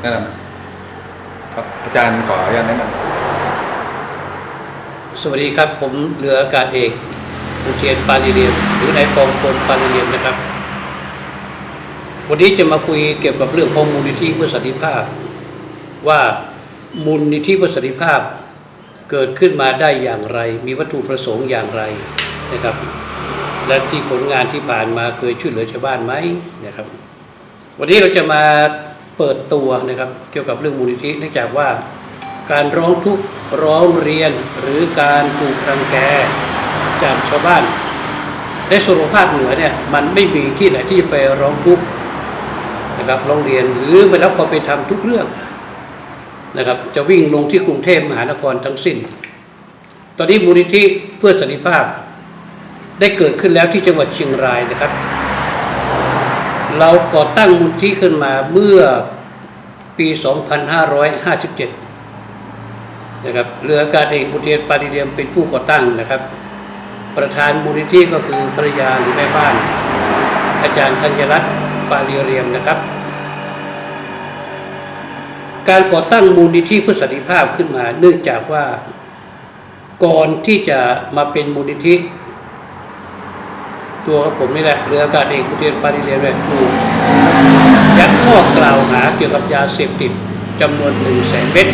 แนะนำครับอาจารย์ขออนุญาตแนะนสวัสดีครับ ผมเรืออากาศเอกอุเทียนปาลิเรียมหรือนายปองพลปาลิเรียมนะครับ วันนี้จะมาคุยเกี่ยวกับเรื่องของมูลนิธิเพื่อสันติภาพ ว่ามูลนิธิเพื่อสันติภาพ เกิดขึ้นมาได้อย่างไร มีวัตถุประสงค์อย่างไรนะครับ และที่ผลงานที่ผ่านมาเคยช่วยเหลือชาวบ้านไหมนะครับ วันนี้เราจะมา เปิดตัวนะครับเกี่ยวกับเรื่องมูลนิธิเนื่องจากว่าการร้องทุกข์ร้องเรียนหรือการถูกรังแกจากชาวบ้านในส่วนของภาคเหนือเนี่ยมันไม่มีที่ไหนที่จะไปร้องทุกข์นะครับร้องเรียนหรือไปรับความเป็นธรรมทุกเรื่องนะครับจะวิ่งลงที่กรุงเทพมหานครทั้งสิ้น ตอนนี้มูลนิธิเพื่อสันติภาพได้เกิดขึ้นแล้วที่จังหวัดเชียงรายนะครับ เราก่อตั้งมูลนิธิขึ้นมาเมื่อปี 2557 นะครับ เรืออากาศเอกบุเทียนปาริเดียมเป็นผู้ก่อตั้งนะครับ ประธานมูลนิธิก็คือภรรยาหรือแม่บ้าน อาจารย์ธัญรัตน์ปาริเรียมนะครับ การก่อตั้งมูลนิธิพื่อสันติภาพขึ้นมา เนื่องจากว่าก่อนที่จะมาเป็นมูลนิธิ ตัวผมนี่แหละเรืออากาศเอกบุเทียนปาริเรียมเนี่ยถูกยัดข้อกล่าวหาเกี่ยวกับยาเสพติดจำนวนหนึ่งแสนเม็ด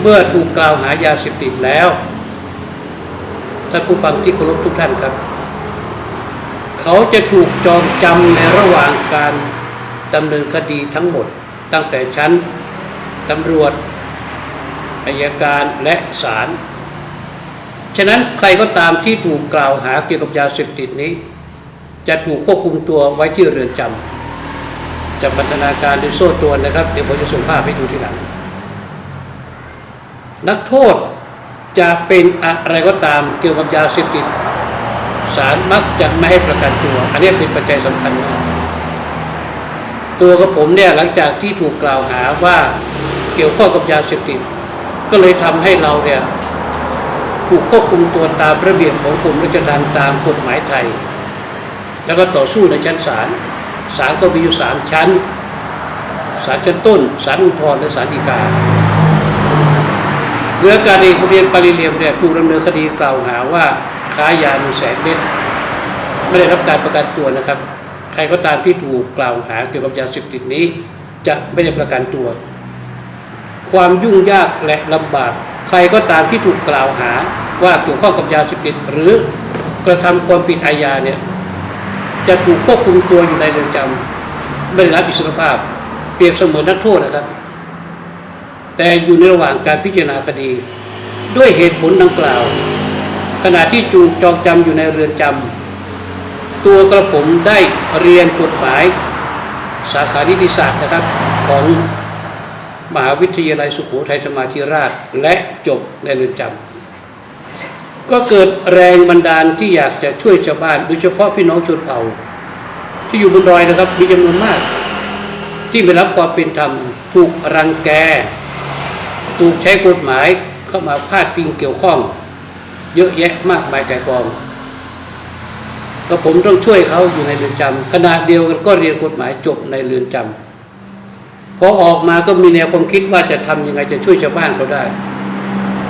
เมื่อถูกกล่าวหายาเสพติดแล้วท่านผู้ฟังที่เคารพทุกท่านครับ เขาจะถูกจองจำในระหว่างการดำเนินคดีทั้งหมด ตั้งแต่ชั้นตำรวจอายการและศาล ฉะนั้นใครก็ตามที่ถูกกล่าวหาเกี่ยวกับยาเสพติดนี้ จะถูกควบคุมตัวไว้ที่เรือนจำจะพัฒนาการโดยโซ่ตรวนนะครับ เดี๋ยวผมจะส่งภาพให้ดูทีหลัง นักโทษจะเป็นอะไรก็ตามเกี่ยวกับยาเสพติดศาลมักจะไม่ให้ประกันตัว อันนี้เป็นปัจจัยสำคัญมากตัวกับผมเนี่ยหลังจากที่ถูกกล่าวหาว่าเกี่ยวข้องกับยาเสพติดก็เลยทำให้เราเนี่ย ถูกควบคุมตัวตามระเบียบของกรมราชทัณฑ์ตามกฎหมายไทย แล้วก็ต่อสู้ในชั้นศาลศาลก็มีอยู่สามชั้นศาลชั้นต้นศาลอุทธรณ์และศาลฎีกาเรืออกาศเอกเรียนปริเลียมเนี่ยถูกดำเนินคดีกล่าวหาว่าค้ายาหนึ่งแสนเม็ดไม่ได้รับการประกันตัวนะครับ ใครก็ตามที่ถูกกล่าวหาเกี่ยวกับยาเสพติดนี้ จะไม่ได้ประกันตัว ความยุ่งยากและลำบาก ใครก็ตามที่ถูกกล่าวหาว่าเกี่ยวข้องกับยาเสพติดหรือกระทำความผิดอาญาเนี่ยจะถูกควบคุมตัวอยู่ในเรือนจำไม่ได้รับอิสรภาพ เปรียบเสมือนนักโทษนะครับ แต่อยู่ในระหว่างการพิจารณาคดี ด้วยเหตุผลดังกล่าว ขณะที่จูจองจำอยู่ในเรือนจำตัวกระผมได้เรียนกฎหมาย สาขานิติศาสตร์นะครับของ มหาวิทยาลัยสุโขทัยธรรมาธิราชและจบในเรือนจำก็เกิดแรงบันดาลที่อยากจะช่วยชาวบ้านโดยเฉพาะพี่น้องชนเผ่า ที่อยู่บนดอยนะครับ มีจำนวนมาก ที่ไม่รับความเป็นธรรมถูกรังแก ถูกใช้กฎหมายเข้ามาพาดพิงเกี่ยวข้อง เยอะแยะมากมายไก่กองก็ผมต้องช่วยเขาอยู่ในเรือนจำขณะเดียวกันก็เรียนกฎหมายจบในเรือนจำ พอออกมาก็มีแนวความคิดว่าจะทำยังไงจะช่วยชาวบ้านเขาได้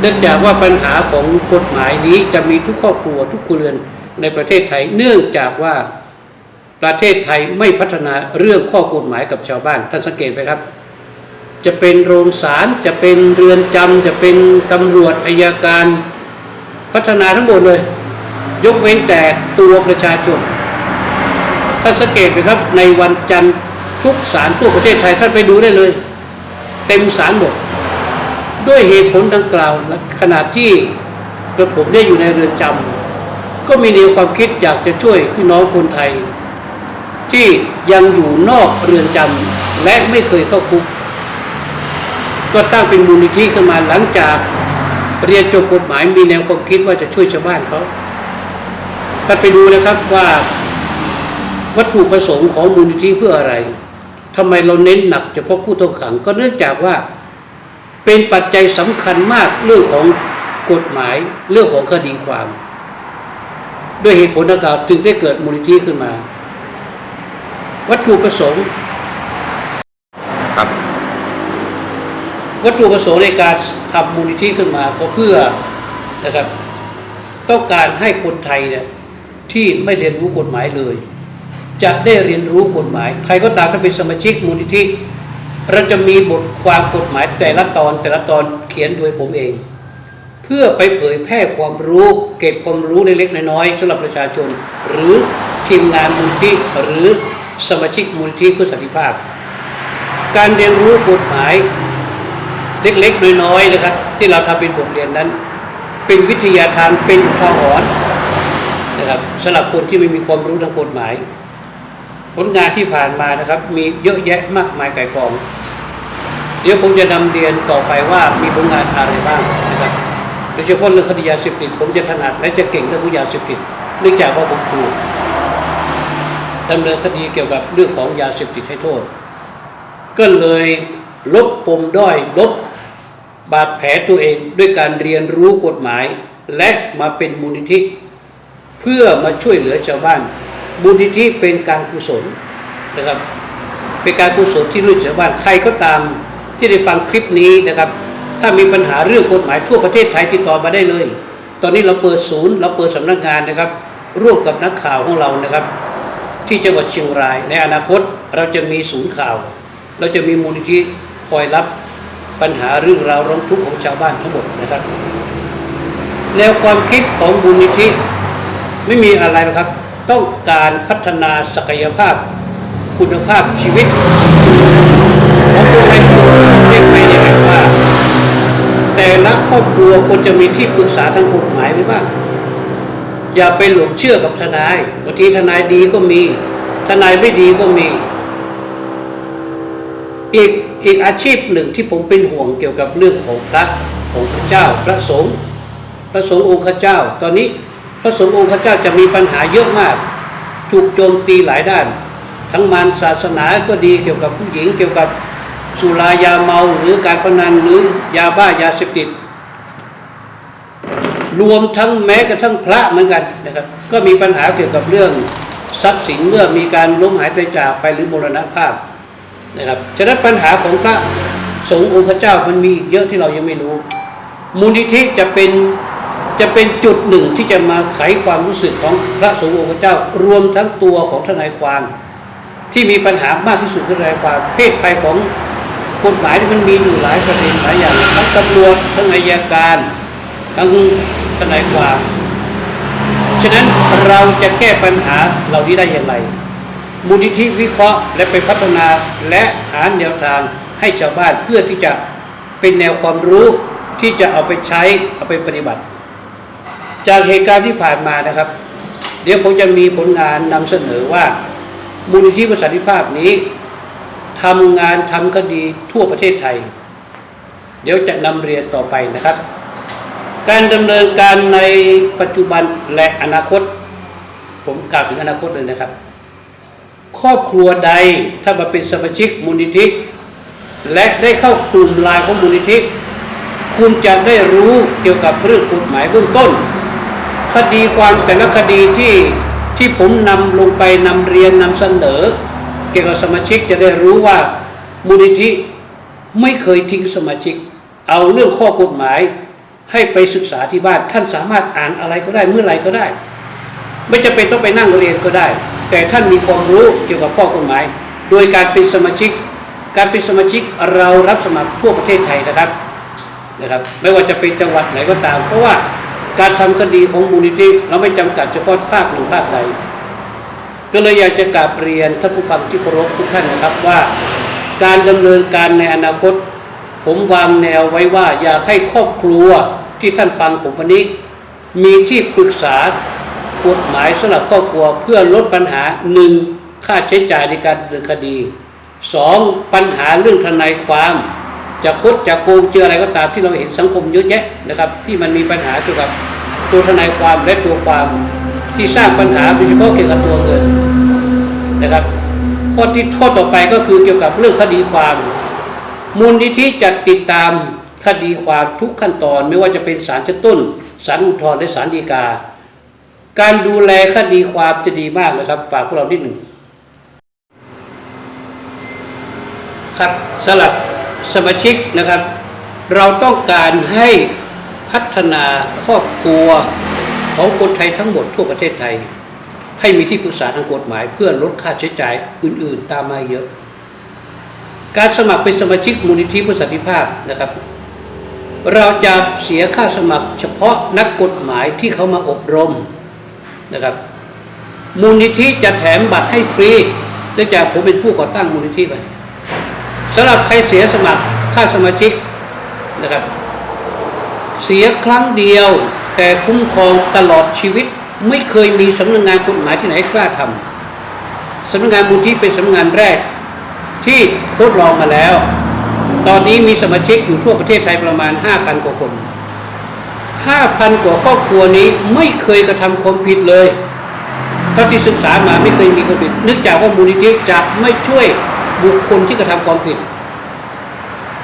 เนื่องจากว่าปัญหาของกฎหมายนี้จะมีทุกครอบครัวทุกครัวเรือนในประเทศไทย เนื่องจากว่าประเทศไทยไม่พัฒนาเรื่องข้อกฎหมายกับชาวบ้านท่านสังเกตไหมครับ จะเป็นโรงศาลจะเป็นเรือนจำจะเป็นตำรวจอายการ พัฒนาทั้งหมดเลย ยกเว้นแต่ตัวประชาชนท่านสังเกตไหมครับในวันจันทร์ ทุกศาลทั่วประเทศไทยท่านไปดูได้เลย เต็มศาลหมดด้วยเหตุผลดังกล่าวขณะที่กระผมได้อยู่ในเรือนจำก็มีแนวความคิดอยากจะช่วยพี่น้องคนไทย ที่ยังอยู่นอกเรือนจำและไม่เคยเข้าคุก ก็ตั้งเป็นมูลนิธิขึ้นมาหลังจากเรียนจบกฎหมายมีแนวความคิดว่าจะช่วยชาวบ้านเขาถ้าไปดูนะครับว่าวัตถุประสงค์ของมูลนิธิเพื่ออะไร ทำไมเราเน้นหนักเฉพาะผู้ต้องขังก็เนื่องจากว่าเป็นปัจจัยสำคัญมากเรื่องของกฎหมายเรื่องของคดีความ ด้วยเหตุผลดังกล่าวจึงได้เกิดมูลนิธิขึ้นมา วัตถุประสงค์ครับ วัตถุประสงค์ในการทำมูลนิธิขึ้นมาก็เพื่อนะครับ ต้องการให้คนไทยเนี่ยที่ไม่เรียนรู้กฎหมายเลย จะได้เรียนรู้กฎหมาย ใครก็ตามถ้าเป็นสมาชิกมูลนิธิเราจะมีบทความกฎหมายแต่ละตอนแต่ละตอนเขียนโดยผมเอง เพื่อไปเผยแพร่ความรู้เก็บความรู้เล็กๆน้อยๆสำหรับประชาชน หรือทีมงานมูลที่หรือสมาชิกมูลที่เพื่อสันติภาพ การเรียนรู้กฎหมายเล็กๆน้อยๆนะครับ ที่เราทำเป็นบทเรียนนั้น เป็นวิทยาทานเป็นอุทาหรณ์นะครับสำหรับคนที่ไม่มีความรู้ทางกฎหมาย ผลงานที่ผ่านมานะครับ มีเยอะแยะมากมายไก่กอง เดี๋ยวผมจะนำเรียนต่อไปว่ามีผลงานอะไรบ้างนะครับโดยเฉพาะเรื่องคดียาเสพติดผมจะถนัดและจะเก่งเรื่องของยาเสพติดเนื่องจากว่าผมถูกดำเนินคดีเกี่ยวกับเรื่องของยาเสพติดให้โทษ ก็เลยลบปมด้อยลบบาดแผลตัวเองด้วยการเรียนรู้กฎหมาย และมาเป็นมูลนิธิ เพื่อมาช่วยเหลือชาวบ้าน มูลนิธิเป็นการกุศลนะครับ เป็นการกุศลที่ช่วยเหลือชาวบ้านใครก็ตามที่ได้ฟังคลิปนี้นะครับ ถ้ามีปัญหาเรื่องกฎหมายทั่วประเทศไทยติดต่อมาได้เลย ตอนนี้เราเปิดศูนย์เราเปิดสำนักงานนะครับ ร่วมกับนักข่าวของเรานะครับ ที่จังหวัดเชียงราย ในอนาคตเราจะมีศูนย์ข่าว เราจะมีมูลนิธิคอยรับปัญหาเรื่องราวร้องทุกข์ของชาวบ้านทั้งหมดนะครับแนวความคิดของมูลนิธิไม่มีอะไรหรอกครับ ต้องการพัฒนาศักยภาพ คุณภาพชีวิตของคนในครัวเรียกไปยังไงว่า แต่ละครอบครัวควรจะมีที่ปรึกษาทางกฎหมายไว้บ้างอย่าไปหลงเชื่อกับทนายบางทีทนายดีก็มี ทนายไม่ดีก็มี อีกอีกอาชีพหนึ่งที่ผมเป็นห่วงเกี่ยวกับเรื่องของพระของพระเจ้าพระสงฆ์พระสงฆ์องค์เจ้า ตอนนี้ พระสงฆ์องค์ข้าเจ้าจะมีปัญหาเยอะมาก ถูกโจมตีหลายด้าน ทั้งมารศาสนาก็ดีเกี่ยวกับผู้หญิงเกี่ยวกับสุรายาเมาหรือการพนันหรือยาบ้ายาเสพติดรวมทั้งแม้กระทั่งพระเหมือนกันนะครับก็มีปัญหาเกี่ยวกับเรื่องทรัพย์สินเมื่อมีการล้มหายตายจากไปหรือมรณภาพนะครับฉะนั้นปัญหาของพระสงฆ์องค์พระเจ้ามันมีอีกเยอะที่เรายังไม่รู้ มูลนิธิจะเป็น จะเป็นจุดหนึ่งที่จะมาไขความรู้สึกของพระสงฆ์องค์เจ้า รวมทั้งตัวของทนายความ ที่มีปัญหามากที่สุดคือทนายความ เพศภัยของกฎหมายที่มันมีอยู่หลายประเด็นหลายอย่างทั้งตำรวจทั้งอัยการทั้งทนายความฉะนั้นเราจะแก้ปัญหาเหล่านี้ได้อย่างไร มูลนิธิวิเคราะห์และไปพัฒนาและหาแนวทางให้ชาวบ้านเพื่อที่จะเป็นแนวความรู้ที่จะเอาไปใช้เอาไปปฏิบัติ จากเหตุการณ์ที่ผ่านมานะครับ เดี๋ยวผมจะมีผลงานนำเสนอว่า มูลนิธิประสิทธิภาพนี้ทำงานทำคดีทั่วประเทศไทย เดี๋ยวจะนำเรียนต่อไปนะครับ การดำเนินการในปัจจุบันและอนาคต ผมกล่าวถึงอนาคตเลยนะครับ ครอบครัวใดถ้ามาเป็นสมาชิกมูลนิธิ และได้เข้ากลุ่มลน์ของมูลนิธิ คุณจะได้รู้เกี่ยวกับเรื่องกฎหมายเบื้องต้น คดีความแต่ละคดีที่ที่ผมนำลงไปนำเรียนนำเสนอ เกี่ยวกับสมาชิกจะได้รู้ว่ามูลนิธิไม่เคยทิ้งสมาชิก เอาเรื่องข้อกฎหมาย ให้ไปศึกษาที่บ้านท่านสามารถอ่านอะไรก็ได้เมื่อไหร่ก็ได้ ไม่จำเป็นต้องไปนั่งเรียนก็ได้ แต่ท่านมีความรู้เกี่ยวกับข้อกฎหมาย โดยการเป็นสมาชิก การเป็นสมาชิกเรารับสมัครทั่วประเทศไทยนะครับนะครับ ไม่ว่าจะเป็นจังหวัดไหนก็ตาม เพราะว่า การทำคดีของมูลนิธิเราไม่จำกัดเฉพาะภาคหนึ่งภาคใด ก็เลยอยากจะกราบเรียนท่านผู้ฟังที่เคารพทุกท่านนะครับว่า การดำเนินการในอนาคต ผมวางแนวไว้ว่าอยากให้ครอบครัวที่ท่านฟังผมวันนี้ มีที่ปรึกษากฎหมายสำหรับครอบครัวเพื่อลดปัญหาหนึ่งค่าใช้จ่ายในการดำเนินคดีสองปัญหาเรื่องทนายความ จะคดจะโกงเจออะไรก็ตามที่เราเห็นสังคมเยอะแยะนะครับ ที่มันมีปัญหาเกี่ยวกับตัวทนายความและตัวความที่สร้างปัญหาโดยเฉพาะเกี่ยวกับตัวเงินนะครับข้อที่ข้อต่อไปก็คือเกี่ยวกับเรื่องคดีความ มูลนิธิจะติดตามคดีความทุกขั้นตอนไม่ว่าจะเป็นศาลชั้นต้นศาลอุทธรณ์และศาลฎีกา การดูแลคดีความจะดีมากนะครับ ฝากพวกเราที่หนึ่งครับสำหรับ สมาชิกนะครับ เราต้องการให้พัฒนาครอบครัวของคนไทยทั้งหมดทั่วประเทศไทย ให้มีที่ปรึกษาทางกฎหมาย เพื่อลดค่าใช้จ่ายอื่น ๆ ตามมาเยอะ การสมัครเป็นสมาชิกมูลนิธิเพื่อสันติภาพนะครับ เราจะเสียค่าสมัครเฉพาะนักกฎหมายที่เขามาอบรมนะครับมูลนิธิจะแถมบัตรให้ฟรีเนื่องจากผมเป็นผู้ก่อตั้งมูลนิธิไป สำหรับใครเสียสมัครค่าสมาชิกนะครับ เสียครั้งเดียวแต่คุ้มครองตลอดชีวิต ไม่เคยมีสำนักงานกฎหมายที่ไหนกล้าทำสำนักงานมูลที่เป็นสำนักงานแรก ที่ทดลองมาแล้ว ตอนนี้มีสมาชิกอยู่ทั่วประเทศไทยประมาณ 5,000 กว่าคน 5,000 กว่าครอบครัวนี้ไม่เคยกระทำความผิดเลยเท่าที่ศึกษามาไม่เคยมีความผิดนื่องจากว่ามูลนิธิจะไม่ช่วย บุคคลที่กระทำความผิด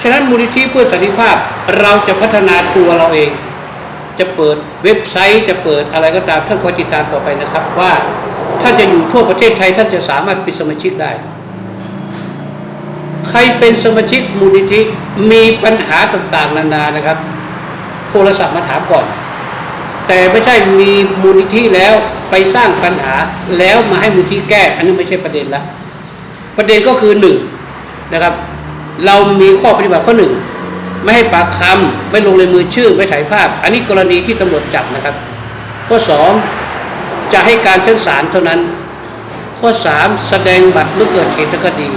ฉะนั้นมูลนิธิเพื่อสันติภาพเราจะพัฒนาตัวเราเอง จะเปิดเว็บไซต์จะเปิดอะไรก็ตามท่านคอยติดตามต่อไปนะครับ ว่าท่านจะอยู่ทั่วประเทศไทยท่านจะสามารถเป็นสมาชิกได้ ใครเป็นสมาชิกมูลนิธิมีปัญหาต่างๆ นานานะครับ โทรศัพท์มาถามก่อน แต่ไม่ใช่มีมูลนิธิแล้วไปสร้างปัญหาแล้วมาให้มูลนิธิแก้ อันนี้ไม่ใช่ประเด็นละ ประเด็นก็คือหนึ่งนะครับ เรามีข้อปฏิบัติข้อหนึ่งไม่ให้ปากคำไม่ลงเลยมือชื่อไม่ถ่ายภาพ อันนี้กรณีที่ตำรวจจับนะครับ ข้อสองจะให้การชั้นศาลเท่านั้น ข้อสามแสดงบัตรเมื่อเกิดเหตุคดี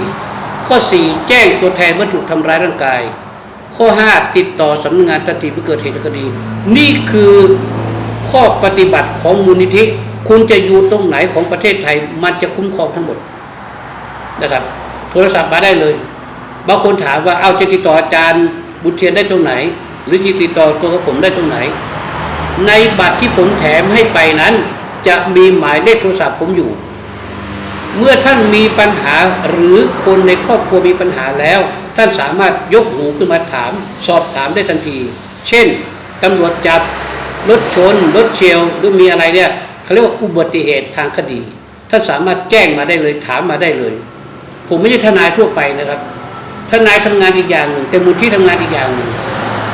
ข้อสี่แจ้งตัวแทนเมื่อถูกทำร้ายร่างกาย ข้อห้าติดต่อสำนักงานทันทีเมื่อเกิดเหตุคดี นี่คือข้อปฏิบัติของมูลนิธิ คุณจะอยู่ตรงไหนของประเทศไทย มันจะคุ้มครองทั้งหมด นะครับ โทรศัพท์มาได้เลย บางคนถามว่าเอาจะติดต่ออาจารย์บุญเทียนได้ตรงไหน หรือจะติดต่อตัวผมได้ตรงไหน ในบัตรที่ผมแถมให้ไปนั้น จะมีหมายเลขโทรศัพท์ผมอยู่ เมื่อท่านมีปัญหาหรือคนในครอบครัวมีปัญหาแล้ว ท่านสามารถยกหูขึ้นมาถาม สอบถามได้ทันที เช่นตำรวจจับรถชนรถเฉียวหรือมีอะไรเนี่ยเขาเรียกว่าอุบัติเหตุทางคดี ท่านสามารถแจ้งมาได้เลยถามมาได้เลย ผมไม่ใช่ทนายทั่วไปนะครับ ทนายทำงานอีกอย่างหนึ่งแต่มูลที่ทำงานอีกอย่างหนึ่ง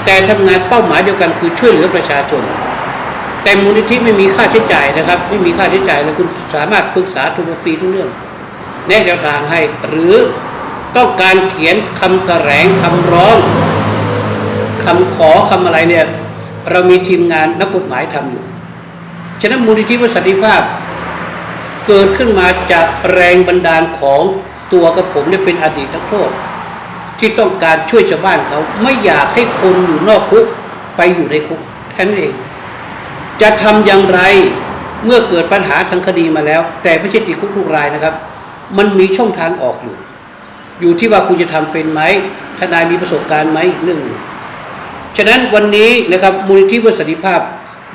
แต่ทำงานเป้าหมายเดียวกันคือช่วยเหลือประชาชน แต่มูลนิธิไม่มีค่าใช้จ่ายนะครับ ไม่มีค่าใช้จ่ายเลยคุณสามารถปรึกษาทุกฟรีทุกเรื่องแนะแนวทางให้ หรือต้องการเขียนคำแถลงคำร้องคำขอคำอะไรเนี่ย เรามีทีมงานนักกฎหมายทำอยู่ ฉะนั้นมูลนิธิเพื่อสันติภาพ เกิดขึ้นมาจากแรงบันดาลของ ตัวกับผมเนี่ยเป็นอดีตนักโทษ ที่ต้องการช่วยชาวบ้านเขา ไม่อยากให้คนอยู่นอกคุกไปอยู่ในคุกแค่นั้นเอง จะทำอย่างไรเมื่อเกิดปัญหาทางคดีมาแล้ว แต่ไม่ใช่ติดคุกทุกรายนะครับ มันมีช่องทางออกอยู่ อยู่ที่ว่าคุณจะทำเป็นไหมทนายมีประสบการณ์ไหมเรื่องหนึ่งฉะนั้นวันนี้นะครับมูลนิธิเพื่อสันติภาพ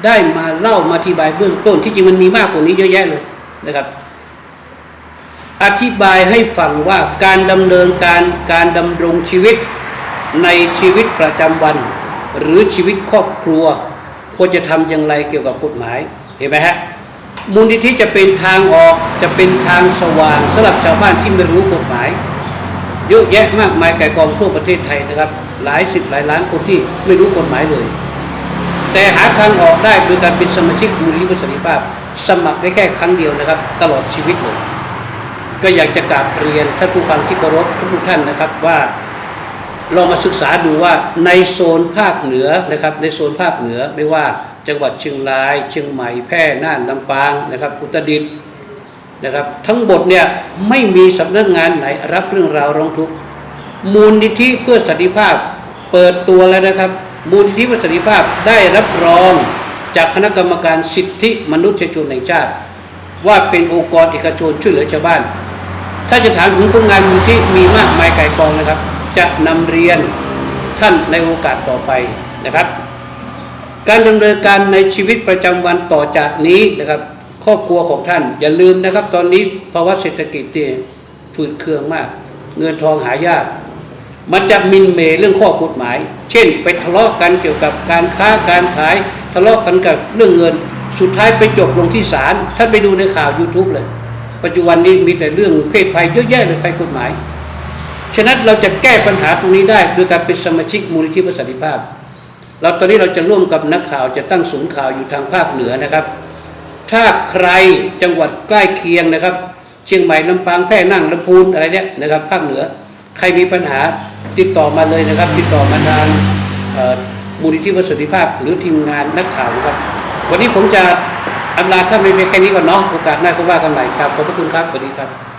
ได้มาเล่ามาอธิบายเบื้องต้นที่จริงมันมีมากกว่านี้เยอะแยะเลยนะครับ อธิบายให้ฟังว่าการดำเนินการการดำรงชีวิตในชีวิตประจำวัน หรือชีวิตครอบครัว ควรจะทำอย่างไรเกี่ยวกับกฎหมายเห็นไหมฮะมูลนิธิจะเป็นทางออกจะเป็นทางสว่างสำหรับชาวบ้านที่ไม่รู้กฎหมาย เยอะแยะมากมายไก่กองทั่วประเทศไทยนะครับ หลายสิบหลายล้านคนที่ไม่รู้กฎหมายเลย แต่หาทางออกได้โดยการเป็นสมาชิกมูลนิธิเพื่อสันติภาพ สมัครได้แค่ครั้งเดียวนะครับ ตลอดชีวิตเลย ก็อยากจะกราบเรียนท่านผู้ฟังที่เคารพทุกท่านนะครับว่าลองมาศึกษาดูว่าในโซนภาคเหนือนะครับ ในโซนภาคเหนือไม่ว่าจังหวัดเชียงราย เชียงใหม่แพร่น่านลำปางนะครับ อุตรดิตถ์นะครับ ทั้งหมดเนี่ยไม่มีสำนักงานไหนรับเรื่องราวร้องทุกข์มูลนิธิเพื่อสันติภาพเปิดตัวแล้วนะครับ มูลนิธิเพื่อสันติภาพได้รับรองจากคณะกรรมการสิทธิมนุษยชนแห่งชาติ ว่าเป็นองค์กรเอกชนช่วยเหลือชาวบ้าน ถ้าจะถามถึงผลงานมูลที่มีมากมายไก่กองนะครับ จะนำเรียนท่านในโอกาสต่อไปนะครับ การดำเนินการในชีวิตประจำวันต่อจากนี้นะครับ ครอบครัวของท่านอย่าลืมนะครับ ตอนนี้ภาวะเศรษฐกิจเนี่ยฝืดเคืองมาก เงินทองหายากมันจะมินเมเรื่องข้อกฎหมาย เช่น ไปทะเลาะกันเกี่ยวกับการค้าการขายทะเลาะกันกับเรื่องเงิน สุดท้ายไปจบลงที่ศาลท่านไปดูในข่าว YouTube เลย ปัจจุบันนี้มีแต่เรื่องเพศภัยเยอะแยะเลยภัยกฎหมาย ฉะนั้นเราจะแก้ปัญหาตรงนี้ได้โดยการเป็นสมาชิกมูลนิธิประสิทธิภาพ เราตอนนี้เราจะร่วมกับนักข่าวจะตั้งศูนย์ข่าวอยู่ทางภาคเหนือนะครับ ถ้าใครจังหวัดใกล้เคียงนะครับ เชียงใหม่ลำปางแพร่นั่งลำพูนอะไรเนี่ยนะครับ ภาคเหนือใครมีปัญหาติดต่อมาเลยนะครับ ติดต่อมาทางมูลนิธิประสิทธิภาพ หรือทีมงานนักข่าวครับ วันนี้ผมจะ อำลาถ้าไม่มีแค่นี้ก่อนเนาะโอกาสหน้าก็ว่ากันใหม่ครับขอบพระคุณครับสวัสดีครับ